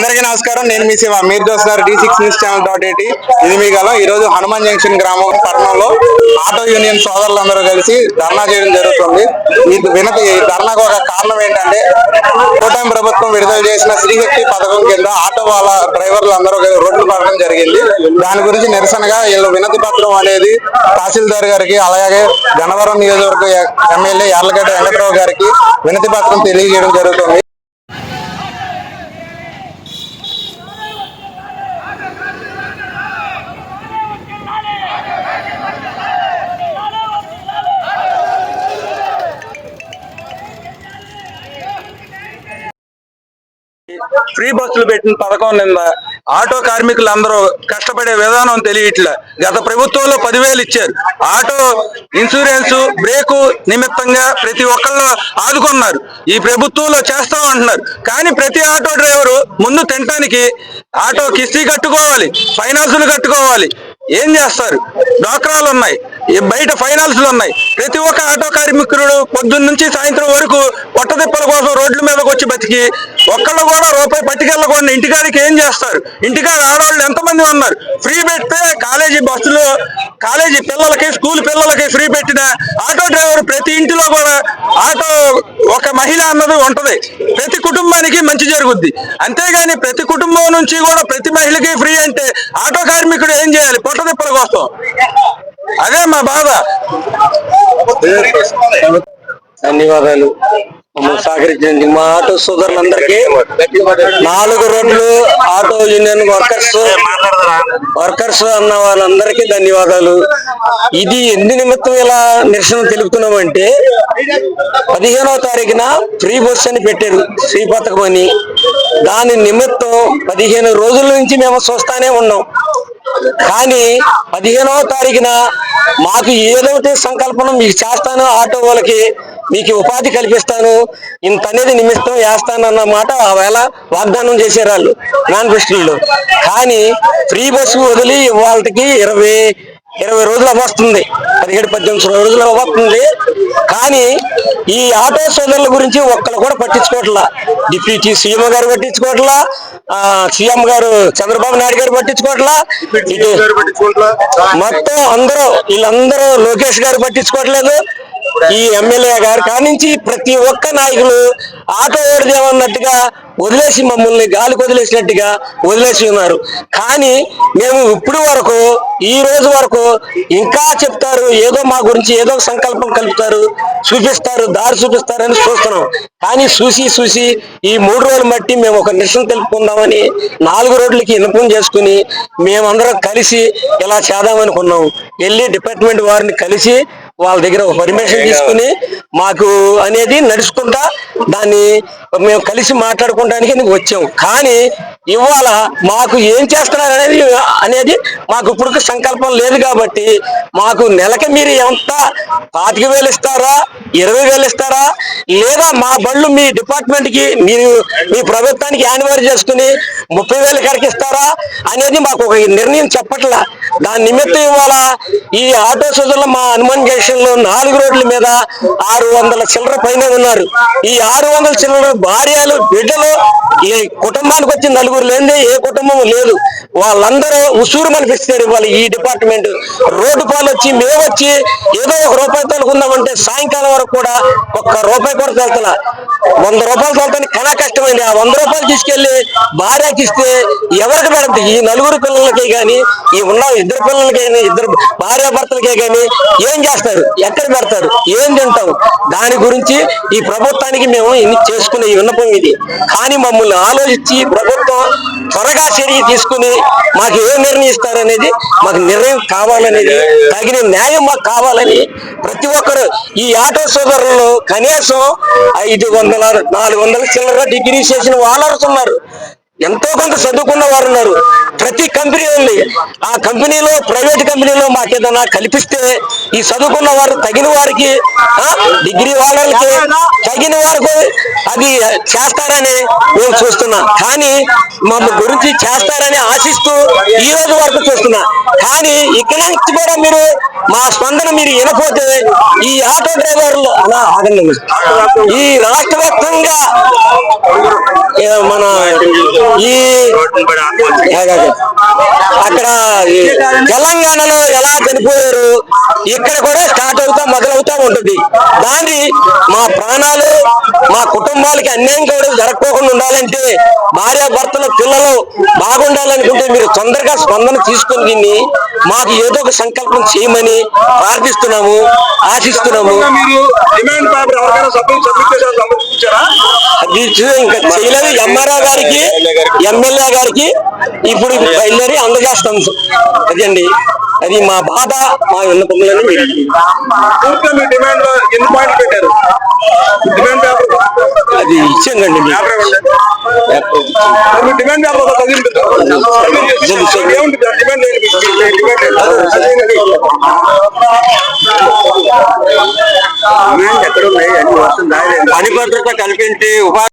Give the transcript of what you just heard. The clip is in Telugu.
అందరికీ నమస్కారం. నేను మీ శివ మీరు చూస్తున్నారు D six news channel dot eighty ఇది మీ గల ఈ రోజు హనుమాన్ జంక్షన్ గ్రామం పట్టణంలో ఆటో యూనియన్ సోదరులందరూ కలిసి ధర్నా చేయడం జరుగుతుంది. ఈ వినతి ధర్నాకు ఒక కారణం ఏంటంటే కూటమి ప్రభుత్వం విడుదల చేసిన శ్రీశక్తి పథకం కింద ఆటో వాళ్ళ డ్రైవర్లు అందరూ రోడ్లు పడడం జరిగింది. దాని గురించి నిరసనగా వీళ్ళు వినతి పత్రం అనేది తహసీల్దార్ గారికి అలాగే గన్నవరం నియోజకవర్గ ఎమ్మెల్యే యార్లగడ్డ వెంకట్రావు గారికి వినతి పత్రం తెలియజేయడం జరుగుతుంది. ఫ్రీ బస్సులు పెట్టిన పథకం నింద ఆటో కార్మికులందరూ కష్టపడే విధానం తెలియట్లే. గత ప్రభుత్వంలో పదివేలు ఇచ్చారు. ఆటో ఇన్సూరెన్స్ బ్రేకు నిమిత్తంగా ప్రతి ఒక్కళ్ళు ఆదుకున్నారు. ఈ ప్రభుత్వంలో చేస్తాం అంటున్నారు. కానీ ప్రతి ఆటో డ్రైవరు ముందు తినటానికి ఆటో కిస్తీ కట్టుకోవాలి ఫైనాన్సులు కట్టుకోవాలి. ఏం చేస్తారు? డాక్రాలు ఉన్నాయి. బయట ఫైనాన్స్లు ఉన్నాయి. ప్రతి ఒక్క ఆటో కార్మికుడు పొద్దున్న నుంచి సాయంత్రం వరకు పొట్టదిప్పల కోసం రోడ్ల మీదకి వచ్చి బతికి ఒక్కళ్ళు కూడా రూపాయి పట్టుకెళ్ళకుండా ఇంటికాడికి ఏం చేస్తారు? ఇంటికాడ ఆడవాళ్ళు ఎంతమంది ఉన్నారు? ఫ్రీ పెడితే కాలేజీ బస్సులు కాలేజీ పిల్లలకి స్కూల్ పిల్లలకి ఫ్రీ పెట్టిన ఆటో డ్రైవర్ ప్రతి ఇంటిలో కూడా ఆటో ఒక మహిళ అన్నది ఉంటది. ప్రతి కుటుంబానికి మంచి జరుగుద్ది. అంతేగాని ప్రతి కుటుంబం నుంచి కూడా ప్రతి మహిళకి ఫ్రీ అంటే ఆటో కార్మికుడు ఏం చేయాలి? పొట్టదిప్పల కోసం. అదే మా బాధ. ధన్యవాదాలు. మమ్మల్ని మా ఆటో సోదరులందరికీ నాలుగు రోడ్లు ఆటో యూనియన్ వర్కర్స్ వర్కర్స్ అన్న వాళ్ళందరికీ ధన్యవాదాలు. ఇది ఎందు నిమిత్తం ఇలా నిరసన తెలుపుతున్నామంటే పదిహేనవ తారీఖున ఫ్రీ బస్ అని పెట్టారు శ్రీ పథకం అని దాని నిమిత్తం పదిహేను రోజుల నుంచి మేము చూస్తానే ఉన్నాం. కానీ పదిహేనవ తారీఖున మాకు ఏదైతే సంకల్పన మీకు చేస్తాను ఆటో వాళ్ళకి మీకు ఉపాధి కల్పిస్తాను ఇంత అనేది నిమిత్తం వేస్తానన్న మాట ఆ వేళ వాగ్దానం చేసేవాళ్ళు వాళ్ళు మేనిఫెస్టోలో. కానీ ఫ్రీ బస్సు వదిలి వాళ్ళకి ఇరవై ఇరవై రోజులు వస్తుంది. పదిహేడు పద్దెనిమిది రోజులు వస్తుంది. కానీ ఈ ఆటో సోదరుల గురించి ఒక్కరు కూడా పట్టించుకోవట్లా. డిప్యూటీ సీఎం గారు పట్టించుకోవట్లా ఆ, సీఎం గారు చంద్రబాబు నాయుడు గారు పట్టించుకోవట్లా. మొత్తం అందరూ వీళ్ళందరూ లోకేష్ గారు పట్టించుకోవట్లేదు. ఈ ఎమ్మెల్యే గారు కానించి ప్రతి ఒక్క నాయకులు ఆటో ఓడిదేమన్నట్టుగా వదిలేసి మమ్మల్ని గాలికి వదిలేసినట్టుగా వదిలేసి ఉన్నారు. కానీ మేము ఇప్పుడు వరకు ఈ రోజు వరకు ఇంకా చెప్తారు ఏదో మా గురించి ఏదో సంకల్పం కలుపుతారు చూపిస్తారు దారి చూపిస్తారని చూస్తున్నాం. కానీ చూసి చూసి ఈ మూడు రోజులు బట్టి మేము ఒక నిరసన తెలుపుకుందామని నాలుగు రోడ్లకి ఇన్ఫార్మ్ చేసుకుని మేమందరం కలిసి ఇలా చేద్దామనుకున్నాం. వెళ్ళి డిపార్ట్మెంట్ వారిని కలిసి వాళ్ళ దగ్గర ఒక పర్మిషన్ తీసుకుని మాకు అనేది నడుచుకుంటా దాన్ని మేము కలిసి మాట్లాడుకోవడానికి నీకు వచ్చాం. కానీ ఇవాళ మాకు ఏం చేస్తున్నారు అనేది అనేది మాకు ఇప్పుడు సంకల్పం లేదు కాబట్టి మాకు నెలకి మీరు ఎంత పాతిక వేలు ఇస్తారా ఇరవై వేలు ఇస్తారా లేదా మా బళ్ళు మీ డిపార్ట్మెంట్కి మీరు మీ ప్రభుత్వానికి యానివర్ చేసుకుని ముప్పై వేలు కడికి ఇస్తారా అనేది మాకు ఒక నిర్ణయం చెప్పట్లా. దాని నిమిత్తం ఇవాళ ఈ ఆటో సోదరులు మా హనుమాన్ జంక్షన్లో నాలుగు రోడ్ల మీద ఆరు వందల చిల్లర పైన ఉన్నారు. ఈ ఆరు వందల చిల్లర భార్యలు బిడ్డలు ఈ కుటుంబానికి వచ్చి నలుగురు లేనిదే ఏ కుటుంబం లేదు. వాళ్ళందరూ ఉసూరు మనిపిస్తారు ఇవాళ ఈ డిపార్ట్మెంట్. రోడ్డు పాలు వచ్చి మేము వచ్చి ఏదో ఒక రూపాయి తోలుకుందామంటే సాయంకాలం వరకు కూడా ఒక్క రూపాయి కూడా తోలుతలా. వంద రూపాయలు తోలటానికి కళా కష్టమైంది? ఆ వంద రూపాయలు తీసుకెళ్ళి భార్యకి ఇస్తే ఎవరికి పెడతాయి ఈ నలుగురు పిల్లలకి కానీ ఈ ఉన్న ఇద్దరు పిల్లలకి కానీ ఇద్దరు భార్య భర్తలకే కానీ ఏం చేస్తారు? ఎక్కడ పెడతారు? ఏం తింటాం దాని గురించి ఈ ప్రభుత్వానికి మేము ఇన్ని చేసుకునే విన్నపం ఇది. కానీ మమ్మల్ని ఆలోచించి ప్రభుత్వం త్వరగా చర్య తీసుకుని మాకు ఏం నిర్ణయిస్తారనేది మాకు నిర్ణయం కావాలనేది తగిన న్యాయం మాకు కావాలని ప్రతి ఒక్కరు ఈ ఆటో సోదరులు కనీసం ఐదు వందల నాలుగు వందల చిల్లర డిగ్రీ చేసిన వాళ్ళు ఉన్నారు ఎంతో కొంత చదువుకున్న వారు ఉన్నారు. ప్రతి కంపెనీ ఉంది. ఆ కంపెనీలో ప్రైవేట్ కంపెనీలో మాకు ఏదైనా కల్పిస్తే ఈ చదువుకున్న వారు తగిన వారికి డిగ్రీ వాళ్ళకి తగిన వారికి అది చేస్తారని మేము చూస్తున్నాం. కానీ మా గురించి చేస్తారని ఆశిస్తూ ఈ రోజు వరకు చూస్తున్నా. కానీ ఇక్కడ నుంచి కూడా మీరు మా స్పందన మీరు వినపోతే ఈ ఆటో డ్రైవర్లు అలా ఆగండి. ఈ రాష్ట్ర వ్యాప్తంగా మన ఈ. అక్కడ తెలంగాణలో ఎలా చనిపోయారు ఇక్కడ కూడా స్టార్ట్ అవుతా మొదలవుతా ఉంటుంది. దాన్ని మా ప్రాణాలు మా కుటుంబాలకి అన్యాయం కూడా జరగకోకుండా ఉండాలంటే భార్య భర్తల పిల్లలు బాగుండాలనుకుంటే మీరు తొందరగా స్పందన తీసుకుని దీన్ని మాకు ఏదో ఒక సంకల్పం చేయమని ప్రార్థిస్తున్నాము ఆశిస్తున్నాము. మీరు డిమాండ్ పేపర్ ఎవరికైనా సబ్మిట్ సబ్మిట్ సమర్పించారా ఇంకా చేయలేదు ఎంఆర్ఓ గారికి ఎమ్మెల్యే గారికి ఇప్పుడు బయలుదేరి అందజేస్తాం. అదండి? అది మా బాధ మా విన్నపములని మీరు అది ఇచ్చానండి మీ డిమాండ్ డిమాండ్ ఎక్కడ ఉన్నాయి? అన్ని వస్తుంది? పని భద్రత కల్పించి ఉపాధి